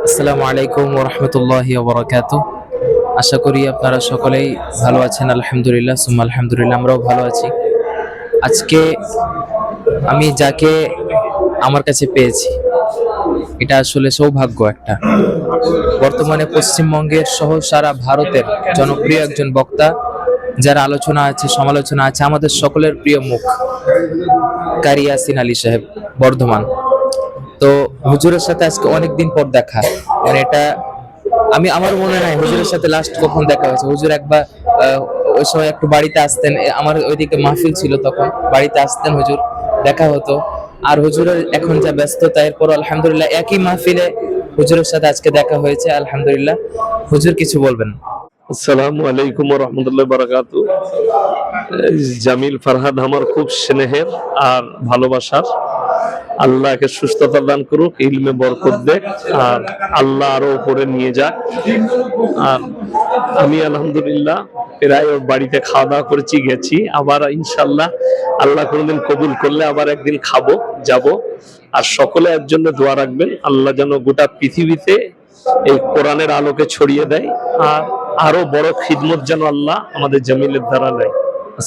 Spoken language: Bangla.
আসসালামু আলাইকুম ওরহমতুল্লাহ বরকাত আশা করি আপনারা সকলেই ভালো আছেন, আলহামদুলিল্লাহ, সুম্মা আলহামদুলিল্লাহ, আমরাও ভালো আছি। আজকে আমি যাকে আমার কাছে পেয়েছি, এটা আসলে সৌভাগ্য একটা। বর্তমানে পশ্চিমবঙ্গের সহ সারা ভারতের জনপ্রিয় একজন বক্তা, যার আলোচনা আছে, সমালোচনা আছে, আমাদের সকলের প্রিয় মুখ কারি ইয়াসিন আলী সাহেব, বর্ধমান। তো হুজুরের সাথে আজকে অনেকদিন পর দেখা। মানে এটা, আমি আমার মনে নাই হুজুরের সাথে লাস্ট কখন দেখা হয়েছে? হুজুর একবার ওই সময় একটু বাড়িতে আসতেন আমার ওইদিকে মাহফিল ছিল তখন, বাড়িতে আসতেন হুজুর, দেখা হতো। আর হুজুরের এখন যা ব্যস্ততা এরপর আলহামদুলিল্লাহ একই মাহফিলে হুজুরের সাথে আজকে দেখা হয়েছে, আলহামদুলিল্লাহ। হুজুর কিছু বলবেন? আসসালামু আলাইকুম রহমতুল্লাহ বারাকাতু। জামিল ফারহাদ আমার খুব স্নেহের আর ভালোবাসার। আল্লাহকে সুস্থতা দান করুক, ইলমে বরকত দেখ, আর আল্লাহ আরও উপরে নিয়ে যাক। আর আমি আলহামদুলিল্লাহ প্রায় ওর বাড়িতে খাওয়া দাওয়া করেছি, গেছি। আবার ইনশাল্লাহ আল্লাহ কোনোদিন কবুল করলে আবার একদিন খাব, যাব। আর সকলে এর জন্য দোয়া রাখবেন, আল্লাহ যেন গোটা পৃথিবীতে এই কোরআনের আলোকে ছড়িয়ে দেয়, আর আরও বড় খিদমত যেন আল্লাহ আমাদের জমিলের দ্বারা নেয়।